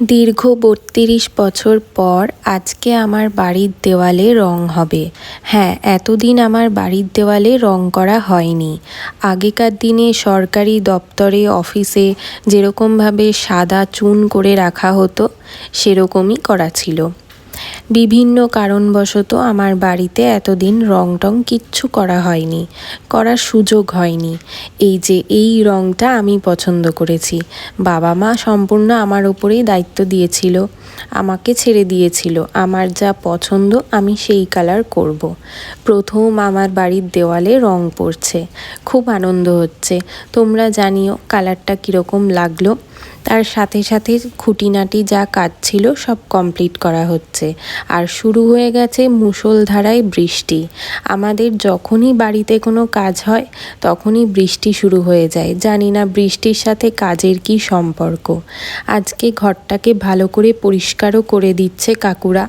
দীর্ঘ বত্রিশ বছর পর আজকে আমার বাড়ির দেওয়ালে রং হবে। হ্যাঁ এতদিন আমার বাড়ির দেওয়ালে রং করা হয়নি। আগেকার দিনে সরকারি দপ্তরে, অফিসে যেরকমভাবে সাদা চুন করে রাখা হতো, সেরকমই করা ছিল। বিভিন্ন কারণবশত আমার বাড়িতে এতদিন রং টং কিচ্ছু করা হয়নি, করার সুযোগ হয়নি। এই যে এই রংটা আমি পছন্দ করেছি। বাবা মা সম্পূর্ণ আমার ওপরেই দায়িত্ব দিয়েছিল, আমাকে ছেড়ে দিয়েছিল, আমার যা পছন্দ আমি সেই কালার করব। প্রথম আমার বাড়ির দেওয়ালে রং পড়ছে, খুব আনন্দ হচ্ছে। তোমরা জানিও কালারটা কীরকম লাগল। তার সাথে সাথে খুঁটিনাটি যা কাজ ছিল সব কমপ্লিট করা হচ্ছে। আর শুরু হয়ে গেছে মুষলধারায় বৃষ্টি। আমাদের যখনই বাড়িতে কোনো কাজ হয়, তখনই বৃষ্টি শুরু হয়ে যায়। জানি না বৃষ্টির সাথে কাজের কি সম্পর্ক। আজকে ঘরটাকে ভালো করে পরিষ্কারও করে দিচ্ছে কাকুরা।